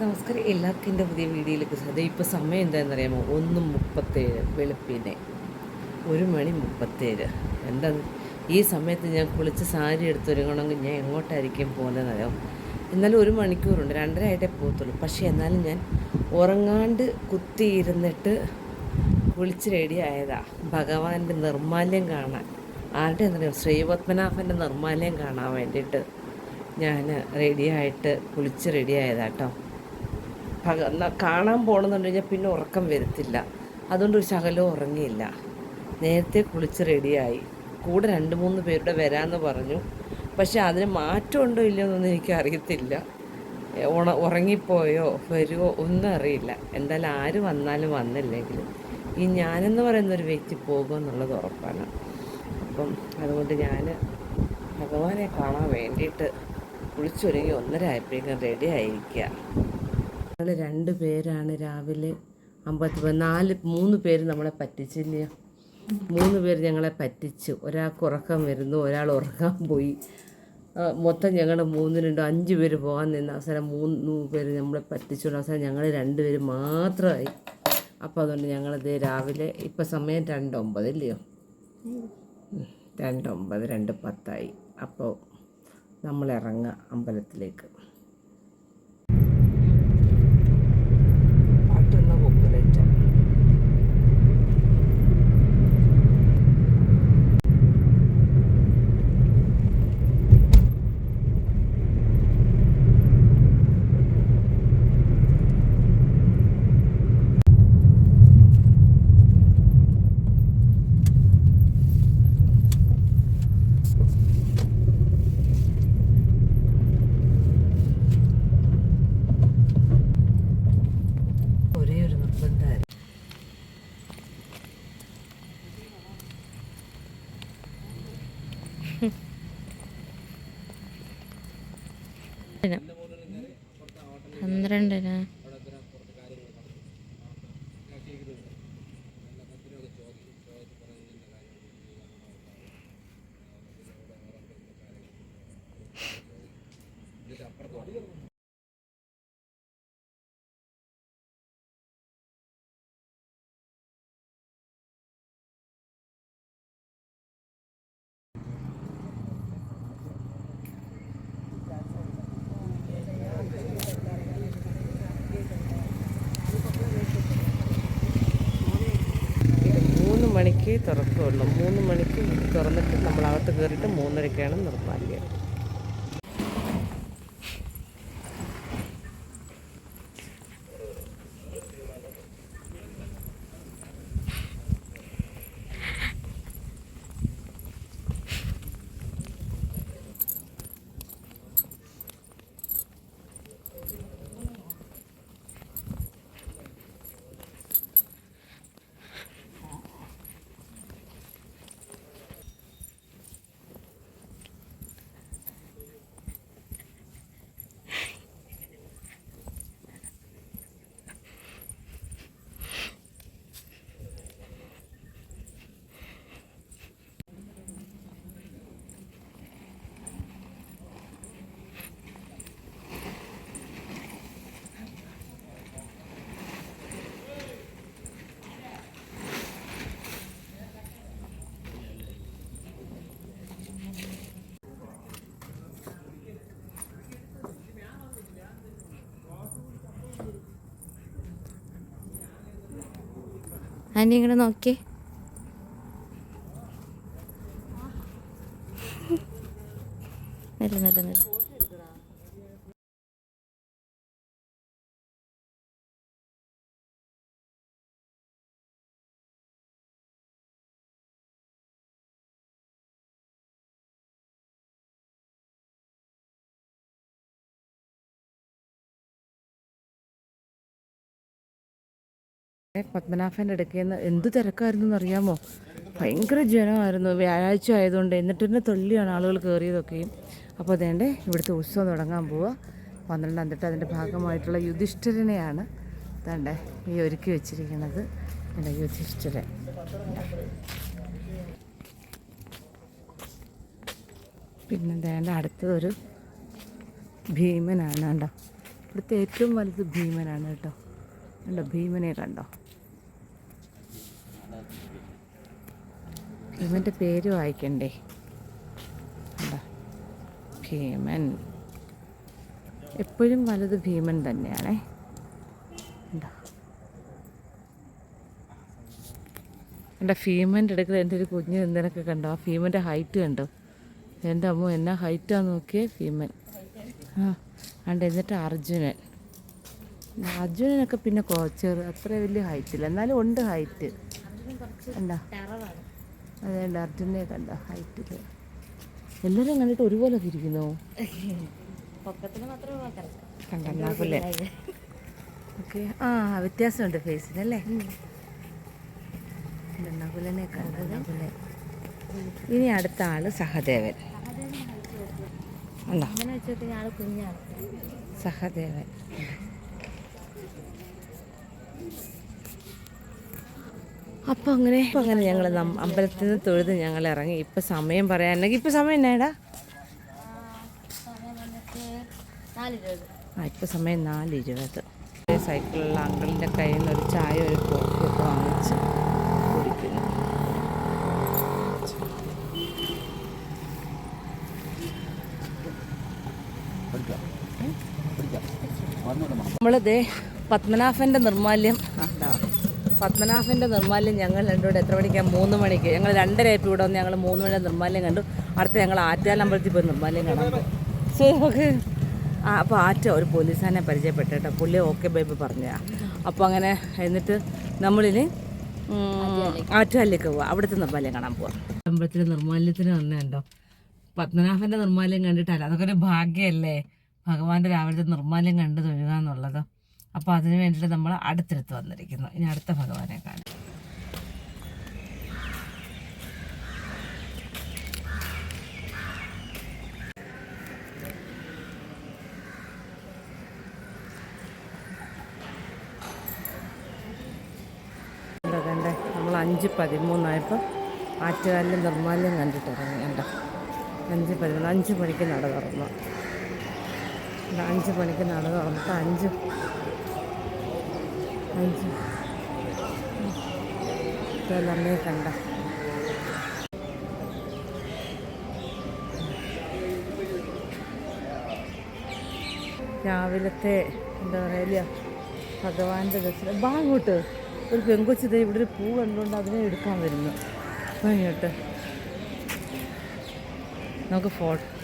നമസ്കാരം. എല്ലാവർക്കും എന്റെ പുതിയ വീഡിയോയിലേക്ക് സാധ്യത ഇപ്പോൾ സമയം എന്താണെന്നറിയാമോ? ഒന്ന് മുപ്പത്തേഴ് വെളുപ്പിനെ ഒരു മണി മുപ്പത്തേഴ്. എന്താ ഈ സമയത്ത് ഞാൻ കുളിച്ച് സാരി എടുത്തൊരുങ്ങണമെങ്കിൽ ഞാൻ എങ്ങോട്ടായിരിക്കും പോകുന്നതെന്നറിയാം എന്നാലും ഒരു മണിക്കൂറുണ്ട്. രണ്ടര ആയിട്ടേ പോകത്തുള്ളൂ. പക്ഷേ എന്നാലും ഞാൻ ഉറങ്ങാണ്ട് കുത്തിയിരുന്നിട്ട് കുളിച്ച് റെഡി ആയതാ. ഭഗവാന്റെ നിർമ്മാല്യം കാണാൻ. ആരുടെ എന്നറിയാം ശ്രീപത്മനാഭന്റെ നിർമ്മാല്യം കാണാൻ വേണ്ടിയിട്ട് ഞാൻ റെഡിയായിട്ട് കുളിച്ച് റെഡി ആയതാട്ടോ ഭഗ കാണാൻ പോകണമെന്നുണ്ടെങ്കിൽ പിന്നെ ഉറക്കം വരത്തില്ല. അതുകൊണ്ട് ഒരു ശകലവും ഉറങ്ങിയില്ല. നേരത്തെ കുളിച്ച് റെഡിയായി. കൂടെ രണ്ട് മൂന്ന് പേരുടെ വരാമെന്ന് പറഞ്ഞു. പക്ഷേ അതിന് മാറ്റമുണ്ടോ ഇല്ലയോ എന്നൊന്നും എനിക്ക് അറിയത്തില്ല. ഉണ ഉറങ്ങിപ്പോയോ വരുമോ ഒന്നും അറിയില്ല. എന്തായാലും ആര് വന്നാലും വന്നില്ലെങ്കിലും. ഈ ഞാനെന്ന് പറയുന്ന ഒരു വ്യക്തി പോകുമെന്നുള്ളത് ഉറപ്പാണ്. അപ്പം അതുകൊണ്ട് ഞാൻ ഭഗവാനെ കാണാൻ വേണ്ടിയിട്ട് കുളിച്ചൊരുങ്ങി ഒന്നര ആയപ്പോഴേക്കും റെഡി ആയിരിക്കുക രണ്ട് പേരാണ് രാവിലെ അമ്പത്തി നാല് മൂന്ന് പേര് നമ്മളെ പറ്റിച്ചില്ല മൂന്ന് പേര് ഞങ്ങളെ പറ്റിച്ചു. ഒരാൾക്ക് ഉറക്കം വരുന്നു ഒരാൾ ഉറക്കാൻ പോയി. മൊത്തം ഞങ്ങൾ മൂന്നിനുണ്ട് അഞ്ച് പേര് പോകാൻ നിന്ന അവസാനം മൂന്ന് പേര് നമ്മളെ പറ്റിച്ചുകൊണ്ട് അവസാനം ഞങ്ങൾ രണ്ട് പേര് മാത്രമായി. അപ്പോൾ അതുകൊണ്ട് ഞങ്ങളിത് രാവിലെ ഇപ്പം സമയം രണ്ടൊമ്പത് ഇല്ലയോ രണ്ടൊമ്പത് രണ്ട് പത്തായി. അപ്പോൾ നമ്മൾ ഇറങ്ങുക അമ്പലത്തിലേക്ക് പാട്ടുന്ന പോപ്പുലേറ്റ് ഒരേ ഒരു നിർബന്ധമായിരുന്നു പന്ത്രണ്ടിന് ഇത് മൂന്ന് മണിക്ക് തുറക്കുകയുള്ളൂ മൂന്ന് മണിക്ക് തുറന്നിട്ട് നമ്മൾ അകത്ത് കയറിയിട്ട് മൂന്നരയ്ക്കാണ് നിർമ്മാല്യം ആന്റി ഇങ്ങോട്ട് നോക്കിയേ നില്ല നില്ല നില്ല. പത്മനാഭന്റെ അടുക്കൽ നിന്ന് എന്ത് തിരക്കായിരുന്നു എന്നറിയാമോ ഭയങ്കര ജനമായിരുന്നു വ്യാഴാഴ്ച ആയതുകൊണ്ട് എന്നിട്ട് തന്നെ തൊല്ലിയാണ് ആളുകൾ കയറിയതൊക്കെയും. അപ്പോൾ അതേണ്ടേ ഇവിടുത്തെ ഉത്സവം തുടങ്ങാൻ പോവുക പന്ത്രണ്ടാം തൊട്ട് അതിന്റെ ഭാഗമായിട്ടുള്ള യുധിഷ്ഠിരനെയാണ് തണ്ടേ ഈ ഒരുക്കി വെച്ചിരിക്കുന്നത്. എന്റെ യുധിഷ്ഠിരൻ. പിന്നെ വേണ്ട അടുത്തതൊരു ഭീമനാണ് കേട്ടോ ഇവിടുത്തെ ഏറ്റവും വലുത് ഭീമനാണ് കേട്ടോ. കണ്ടോ? ഭീമനെ കണ്ടോ? ഭീമന്റെ പേര് വായിക്കണ്ടേ? കണ്ടോ? ഭീമൻ. എപ്പോഴും വലുത് ഭീമൻ തന്നെയാണേ. എന്റെ ഭീമന്റെ അടുക്കൽ എന്റെ ഒരു കുഞ്ഞ് എന്തിനൊക്കെ കണ്ടോ? ആ ഭീമന്റെ ഹൈറ്റ് കണ്ടോ? എന്റെ അമ്മ എന്നാ ഹൈറ്റാന്ന് നോക്കിയേ ഭീമൻ. ആ അണ്ട് എന്നിട്ട് അർജുനൻ. അർജുനനൊക്കെ പിന്നെ കുറച്ച് അത്ര വലിയ ഹൈറ്റില്ല എന്നാലും ഉണ്ട് ഹൈറ്റ് കണ്ടോ? അതേണ്ട അർജുനെ കണ്ട ഹൈറ്റിൽ എല്ലാവരും കണ്ടിട്ട് ഒരുപോലെ തിരിക്കുന്നു കണ്ടല്ലേ ഓക്കെ. ആ വ്യത്യാസമുണ്ട് ഫേസിനല്ലേ നകുലനെ കണ്ടു നകുലൻ ഇനി അടുത്ത ആൾ സഹദേവൻ. ഉണ്ടോ? അങ്ങനെ വെച്ചിട്ട് ഞാൻ കുഞ്ഞാണ്. സഹദേവൻ. അപ്പോൾ അങ്ങനെ ഇപ്പം അങ്ങനെ ഞങ്ങൾ അമ്പലത്തിൽ നിന്ന് തൊഴുത് ഞങ്ങൾ ഇറങ്ങി. ഇപ്പം സമയം പറയാനെങ്കിൽ ഇപ്പം സമയം എന്നാടാ ആ ഇപ്പം സമയം നാല് ഇരുപത് സൈക്കിളിലുള്ള അങ്കിളിന്റെ കയ്യിൽ നിന്ന് ഒരു ചായ ഒരു കോഫി ഒക്കെ വാങ്ങിച്ച് കുടിക്കുന്നു. നമ്മളിതേ പത്മനാഭന്റെ നിർമാല്യം. ദാ. പത്മനാഭന്റെ നിർമ്മാല്യം ഞങ്ങൾ രണ്ടുകൂടെ എത്ര മണിക്കാണ് മൂന്ന് മണിക്ക്. ഞങ്ങൾ രണ്ടരയപ്പോൾ ഇവിടെ വന്ന് ഞങ്ങൾ മൂന്ന് മണിയുടെ നിർമ്മാല്യം കണ്ടു. അടുത്ത ഞങ്ങൾ ആറ്റാലമ്പലത്തിൽ പോയി നിർമ്മാല്യം കാണാൻ സോ ഓക്കെ ആ അപ്പോൾ ആറ്റ ഒരു പോലീസാനെ പരിചയപ്പെട്ടു കേട്ടോ. പുള്ളി ഓക്കെ ബേബി പറഞ്ഞാ അപ്പോൾ അങ്ങനെ എന്നിട്ട് നമ്മളിനി ആറ്റുകാലിലേക്ക് പോവാം. അവിടുത്തെ നിർമ്മാല്യം കാണാൻ പോവാം. അമ്പലത്തിലെ നിർമ്മാല്യത്തിന് വന്നേണ്ടോ പത്മനാഭന്റെ നിർമ്മാല്യം കണ്ടിട്ടല്ല. അതൊക്കെ ഒരു ഭാഗ്യമല്ലേ ഭഗവാന്റെ രാവിലത്തെ നിർമ്മാല്യം കണ്ടത് തൊഴുക എന്നുള്ളത് അപ്പോൾ അതിന് വേണ്ടിയിട്ട് നമ്മൾ അടുത്തടുത്ത് വന്നിരിക്കുന്നു. ഇനി അടുത്ത ഭഗവാനെ കാണാം. നമ്മൾ അഞ്ച് പതിമൂന്നായപ്പോൾ ആറ്റുകാലിലും നിർമ്മാല്യം കണ്ടിട്ട് ഇറങ്ങി കണ്ടോ? അഞ്ച് പതിമൂന്ന് അഞ്ച് മണിക്ക് നട തുറന്നു. അഞ്ച് മണിക്ക് നട തുറന്നിട്ട് അഞ്ച്. അഞ്ച്. അമ്മയെ കണ്ട. രാവിലത്തെ എന്താ പറയുക ഭഗവാന്റെ ദർശനം. ബാ അങ്ങോട്ട് ഒരു പെങ്കൊച്ച് ദേ ഇവിടെ ഒരു പൂ കണ്ടുകൊണ്ട് അതിനെ എടുക്കാൻ വരുന്നു. അങ്ങോട്ട് നമുക്ക് ഫോട്ടോ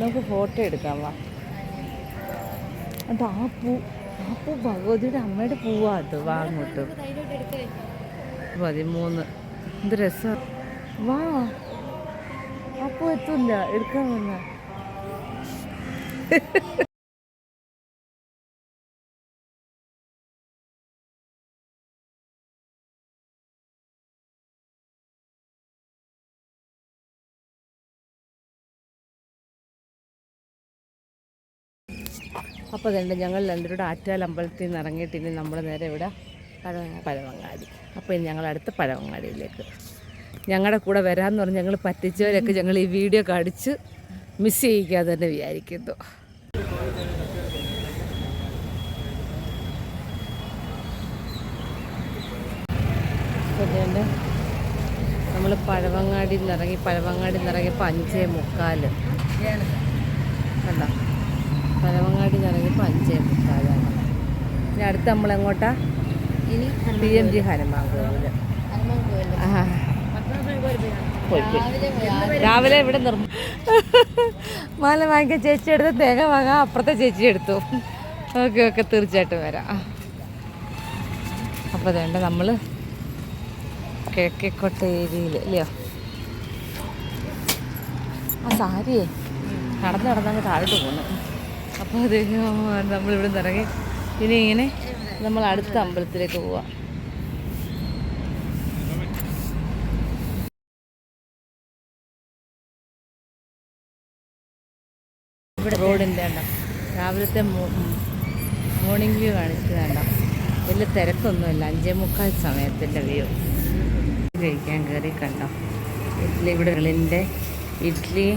നമുക്ക് ഫോട്ടോ എടുക്കാം വാ. അത് ആ പൂ ആ പൂ ഭഗവതിയുടെ അമ്മയുടെ പൂവാ അത്. വാ അങ്ങോട്ട്. പതിമൂന്ന്. എന്ത് രസം. വാ. ആ പൂ എത്തില്ല എടുക്കാൻ വന്ന. അപ്പോൾ അതുകൊണ്ട് ഞങ്ങൾ രണ്ടുപേരുടെ ആറ്റാൽ അമ്പലത്തിൽ നിന്ന് ഇറങ്ങിയിട്ട് ഇനി നമ്മൾ നേരെ ഇവിടെ പഴവങ്ങാടി. അപ്പോൾ ഇനി ഞങ്ങൾ അടുത്ത പഴവങ്ങാടിയിലേക്ക്. ഞങ്ങളുടെ കൂടെ വരാമെന്ന് പറഞ്ഞ് ഞങ്ങൾ പറ്റിച്ചവരൊക്കെ ഞങ്ങൾ ഈ വീഡിയോ കാണിച്ച് മിസ് ചെയ്യിക്കാതെ തന്നെ വിചാരിക്കുന്നു. നമ്മൾ പഴവങ്ങാടി നിന്ന് ഇറങ്ങി പഴവങ്ങാടി നിന്ന് ഇറങ്ങിയപ്പോൾ അഞ്ചേ മുക്കാൽ കണ്ടോ? പഴവങ്ങാടി നിന്ന് ഇറങ്ങിയപ്പോൾ അഞ്ചേ മുക്കാലാണ് ഇനി അടുത്ത് നമ്മൾ എങ്ങോട്ടാ? ഇനി പി എം ജി ഹനുമാൻ കോവിൽ രാവിലെ ഇവിടെ നിർമ്മ മാല വാങ്ങിക്ക ചേച്ചി എടുത്ത് തേങ്ങ വാങ്ങാൻ അപ്പുറത്തെ ചേച്ചി എടുത്തു. ഓക്കെ ഓക്കെ തീർച്ചയായിട്ടും വരാം. അപ്പോൾ അതുകൊണ്ട് നമ്മൾ കിഴക്കേക്കോട്ടേരിയിൽ ഇല്ലയോ? ആ സാരിയേ. നടന്ന് നടന്നങ്ങ് താഴോട്ട് പോന്നു അപ്പോൾ അത് നമ്മളിവിടെ നിന്ന് ഇറങ്ങി. ഇനി ഇങ്ങനെ നമ്മൾ അടുത്ത അമ്പലത്തിലേക്ക് പോവാം. റോഡിന്റെ ഉണ്ടോ രാവിലത്തെ മോർണിംഗ് വ്യൂ കാണിച്ചത് കണ്ടോ. വലിയ തിരക്കൊന്നുമില്ല. അഞ്ചേ മുക്കാൽ സമയത്തിന്റെ വ്യൂ കഴിക്കാൻ കയറി കണ്ടോ. ഇഡ്ഡലി ഇവിടെ. ഇഡ്ഡലി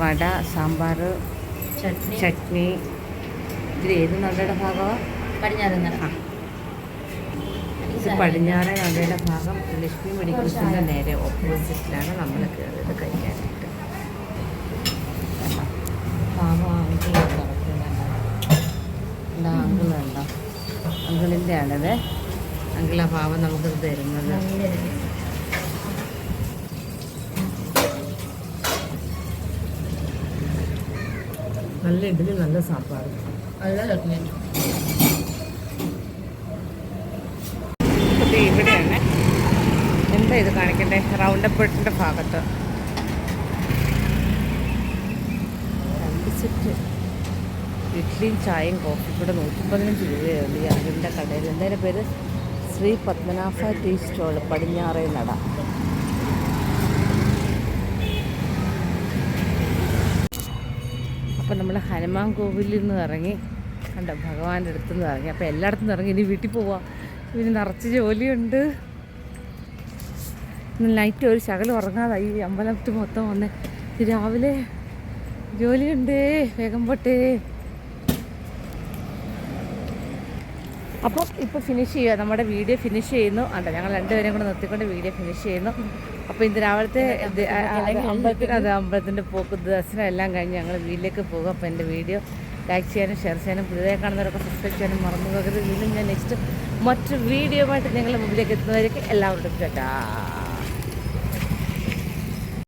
വട സാമ്പാർ ചട്നി. ഇത് ഏത് നടയുടെ ഭാഗമാണ് പടിഞ്ഞാറ് നട. ഇത് നടയുടെ ഭാഗം ലക്ഷ്മി മെഡിക്കൽ സ്റ്റോറിന്റെ നേരെ ഓപ്പോസിറ്റിലാണ് നമ്മൾ കയറിയത് കഴിക്കാനായിട്ട്. പാവം അങ്കിൾ കിടക്കുന്നുണ്ടോ എന്താ അങ്കിളുണ്ടോ. അങ്കിളിന്റെ ആണത്. അങ്കിളാ പാവം നമുക്കിത് തരുന്നത്. നല്ല ഇഡ്ഡലി നല്ല സാമ്പാർ. നല്ല ചട്നി. ഇവിടെയാണ്. എന്താ ഇത് കാണിക്കണ്ടേ? റൗണ്ടപ്പെട്ടിന്റെ ഭാഗത്ത്. രണ്ട് സെറ്റ് ഇഡ്ഡലിയും ചായയും കോഫി ഇവിടെ നൂറ്റി പതിനഞ്ച് രൂപയാണ് ഈ അറിവിന്റെ കടയിൽ എന്തായാലും പേര്? ശ്രീ പത്മനാഭ ടീ സ്റ്റോൾ പടിഞ്ഞാറേ നട. അപ്പം നമ്മൾ ഹനുമാൻ കോവിലിൽ നിന്ന് ഇറങ്ങി. കണ്ടോ? ഭഗവാന്റെ അടുത്ത് നിന്ന് ഇറങ്ങി. അപ്പോൾ എല്ലായിടത്തും നിന്ന് ഇറങ്ങി. ഇനി വീട്ടിൽ പോവാം. ഇനി നിറച്ച് ജോലിയുണ്ട്. ഇന്ന് നൈറ്റ് ഒരു ശകലം ഉറങ്ങാതായി. ഈ അമ്പലത്തിൽ മൊത്തം വന്നേ. രാവിലെ ജോലിയുണ്ടേ. വേഗം പോട്ടേ. അപ്പം ഇപ്പോൾ ഫിനിഷ് ചെയ്യുക. നമ്മുടെ വീഡിയോ ഫിനിഷ് ചെയ്യുന്നു. അല്ല ഞങ്ങൾ രണ്ടുപേരും കൂടെ നിർത്തിക്കൊണ്ട് വീഡിയോ ഫിനിഷ് ചെയ്യുന്നു. അപ്പോൾ ഇന്ന് രാവിലത്തെ അമ്പലത്തിന് അത് അമ്പലത്തിന്റെ പോക്ക് ദർശനം എല്ലാം കഴിഞ്ഞ് ഞങ്ങൾ വീട്ടിലേക്ക് പോകും. അപ്പോൾ എന്റെ വീഡിയോ ലൈക്ക് ചെയ്യാനും ഷെയർ ചെയ്യാനും പുതിയതായി കാണുന്നവരൊക്കെ സബ്സ്ക്രൈബ് ചെയ്യാനും മറന്നു പോകരുത്. വീണ്ടും ഞാൻ നെക്സ്റ്റ് മറ്റു വീഡിയോ ആയിട്ട് നിങ്ങളുടെ മുമ്പിലേക്ക് എത്തുന്നവരേക്ക് എല്ലാവരോടും ടാറ്റാ